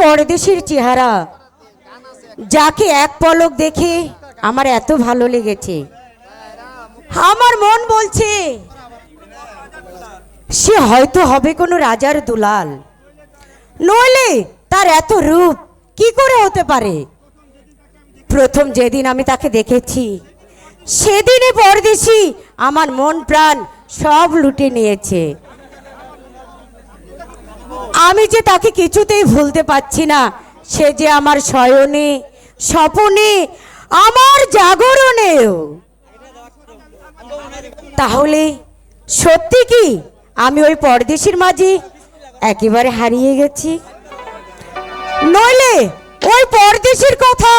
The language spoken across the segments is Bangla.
পরদেশের চেহারা। যাকে এক পলক দেখে আমার এত ভালো লেগেছে। আমার মন বলছে, সে হয়তো হবে কোনো রাজার দুলাল। নইলে তার এত রূপ কি করে হতে পারে? প্রথম যেদিন আমি তাকে দেখেছি, সেদিনই পরদেশি আমার মন প্রাণ সব লুটে নিয়েছে। আমি যে তাকে কিছুতেই ভুলতে পারছি না, সে যে আমার শয়নে স্বপনে, আমার জাগরণেও। তাহলে সত্যি কি আমি ওই পরদেশির মাঝে? একেবারে হারিয়ে গেছি। নইলে ওই পরদেশির কথা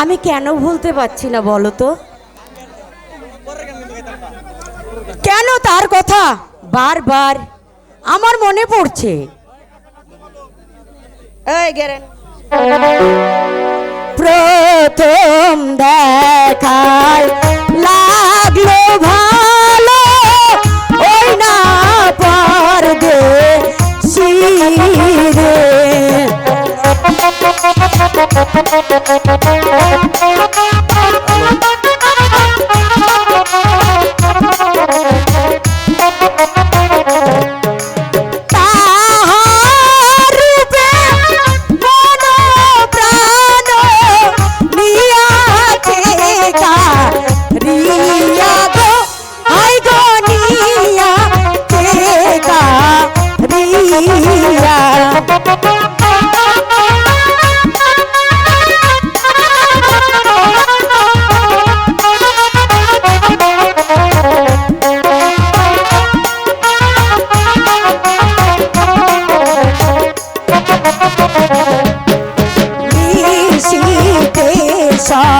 আমি কেন ভুলতে পারছি না বলো তো? কেন তার কথা বারবার আমার মনে পড়ছে। প্রথম দেখায় লাগল ভালো ওই না পার দে শিরে। सा